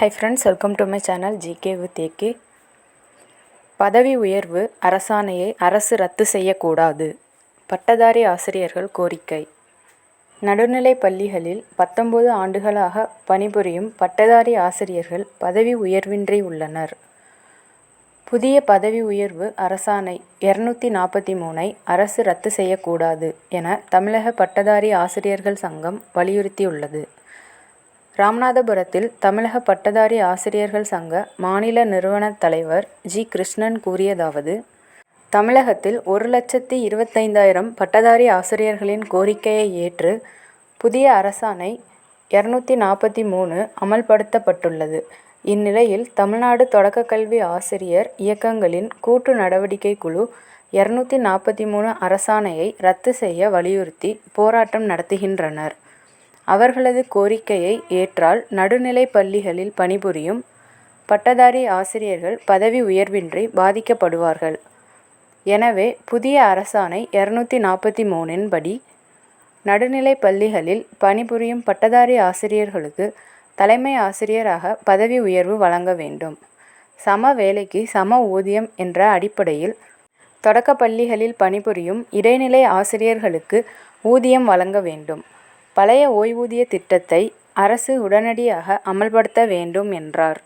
Hi friends welcome to my channel GK with AK பதவி உயர்வு அரசாணையை அரசு ரத்து செய்யக்கூடாது. பட்டதாரி ஆசிரியர்கள் கோரிக்கை. நடுநிலைப் பள்ளிகளில் பத்தொன்பது ஆண்டுகளாக பணிபுரியும் பட்டதாரி ஆசிரியர்கள் பதவி உயர்வின்றி உள்ளனர். புதிய பதவி உயர்வு அரசாணை இரநூத்தி நாற்பத்தி மூணை அரசு ரத்து செய்யக்கூடாது என தமிழக பட்டதாரி ஆசிரியர்கள் சங்கம் வலியுறுத்தியுள்ளது. ராமநாதபுரத்தில் தமிழக பட்டதாரி ஆசிரியர்கள் சங்க மாநில நிறுவனத் தலைவர் ஜி. கிருஷ்ணன் கூறியதாவது தமிழகத்தில் ஒரு லட்சத்தி இருபத்தைந்தாயிரம் பட்டதாரி ஆசிரியர்களின் கோரிக்கையை ஏற்று புதிய அரசாணை இரநூத்தி நாற்பத்தி மூணு அமல்படுத்தப்பட்டுள்ளது. இந்நிலையில் தமிழ்நாடு தொடக்கக்கல்வி ஆசிரியர் இயக்கங்களின் கூட்டு நடவடிக்கை குழு இரநூத்தி நாற்பத்தி மூணு அரசாணையை ரத்து செய்ய வலியுறுத்தி போராட்டம் நடத்துகின்றனர். அவர்களது கோரிக்கையை ஏற்றால் நடுநிலைப் பள்ளிகளில் பணிபுரியும் பட்டதாரி ஆசிரியர்கள் பதவி உயர்வின்றி பாதிக்கப்படுவார்கள். எனவே புதிய அரசாணை இருநூத்தி நாற்பத்தி மூணின் படி நடுநிலைப் பள்ளிகளில் பணிபுரியும் பட்டதாரி ஆசிரியர்களுக்கு தலைமை ஆசிரியராக பதவி உயர்வு வழங்க வேண்டும். சம வேலைக்கு சம ஊதியம் என்ற அடிப்படையில் தொடக்கப் பள்ளிகளில் பணிபுரியும் இடைநிலை ஆசிரியர்களுக்கு ஊதியம் வழங்க வேண்டும். பழைய ஓய்வூதிய திட்டத்தை அரசு உடனடியாக அமல்படுத்த வேண்டும் என்றார்.